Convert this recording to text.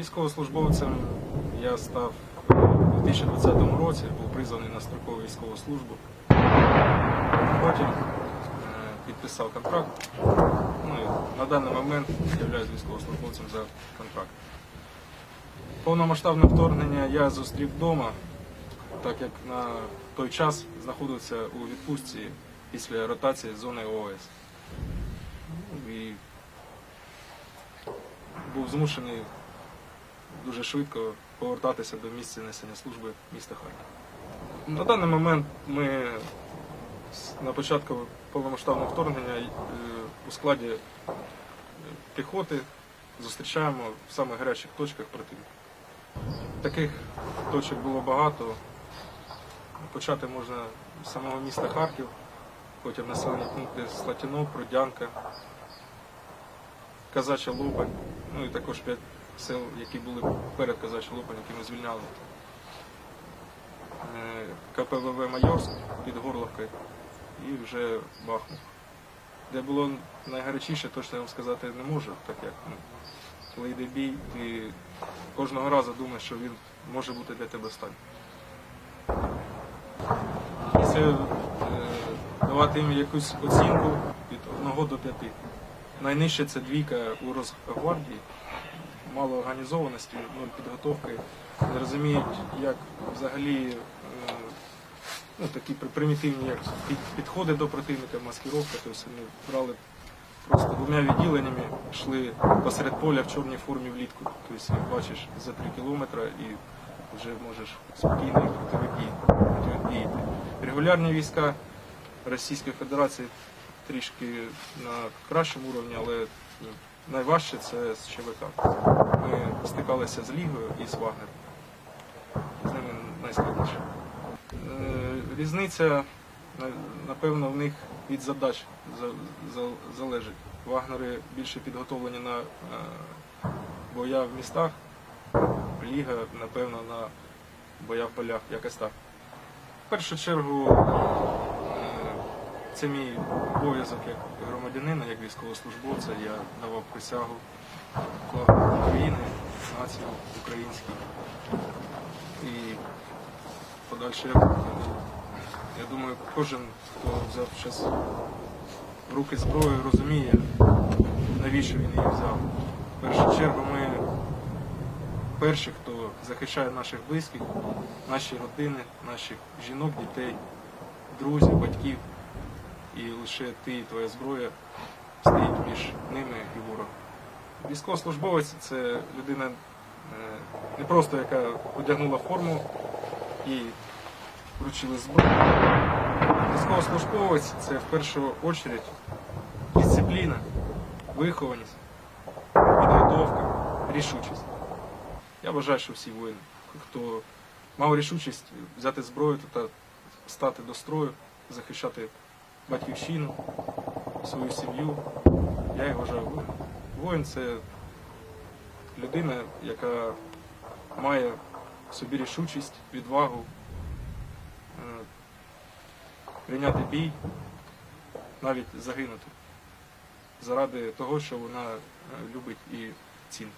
Військовослужбовцем я став у 2020 році, був призваний на строкову військову службу. Потім е, підписав контракт. Ну, і на даний момент являюсь військовослужбовцем за контракт. Повномасштабне вторгнення я зустрів вдома, так як на той час знаходився у відпустці після ротації зони ООС. І був змушений дуже швидко повертатися до місця несення служби міста Харків. На даний момент ми на початку повномасштабного вторгнення е, у складі е, піхоти зустрічаємо в самих гарячих точках противника. Таких точок було багато. Почати можна з самого міста Харків, потім населені пункти Слатіно, Прудянка, Казача Лубань, ну і також 5 сил, які були перед Казачолупом, які ми звільняли. Е, КПВВ Майорськ під Горловкою і вже Бахмут. Де було найгарячіше, точно я вам сказати не можу, так як ну, коли йде бій, ти кожного разу думаєш, що він може бути для тебе сталь. Це давати їм якусь оцінку від 1 до 5. Найнижче це двійка у Росгвардії, мало організованості, нуль підготовки, не розуміють, як взагалі е, ну, такі при- примітивні як під- підходи до противника, маскировка, тобто вони брали просто двома відділеннями, йшли посеред поля в чорній формі влітку. Тобто їх бачиш за 3 кілометри і вже можеш спокійно протидіяти. Регулярні війська Російської Федерації трішки на кращому уровні, але ну, найважче це з ЧВК. Ми стикалися з Лігою і з Вагнером. З ними найскладніше. Е, Різниця, напевно, в них від задач за- за- залежить. Вагнери більше підготовлені на е, боя в містах, Ліга, напевно, на боя в полях, якось так. В першу чергу, це мій обов'язок як громадянина, як військовослужбовця. Я давав присягу України, нації українській. І подальше, я, думаю, кожен, хто взяв зараз руки зброю, розуміє, навіщо він її взяв. В першу чергу ми перші, хто захищає наших близьких, наші родини, наших жінок, дітей, друзів, батьків. І лише ти і твоя зброя стоїть між ними і ворогом. Військовослужбовець це людина е, не просто яка одягнула форму і вручили зброю. Військовослужбовець це в першу чергу дисципліна, вихованість, підготовка, рішучість. Я вважаю, що всі воїни, хто мав рішучість взяти зброю та стати до строю, захищати батьківщину, свою сім'ю, я вважаю воїном. Воїн це людина, яка має в собі рішучість, відвагу, е, прийняти бій, навіть загинути заради того, що вона е, любить і цінить.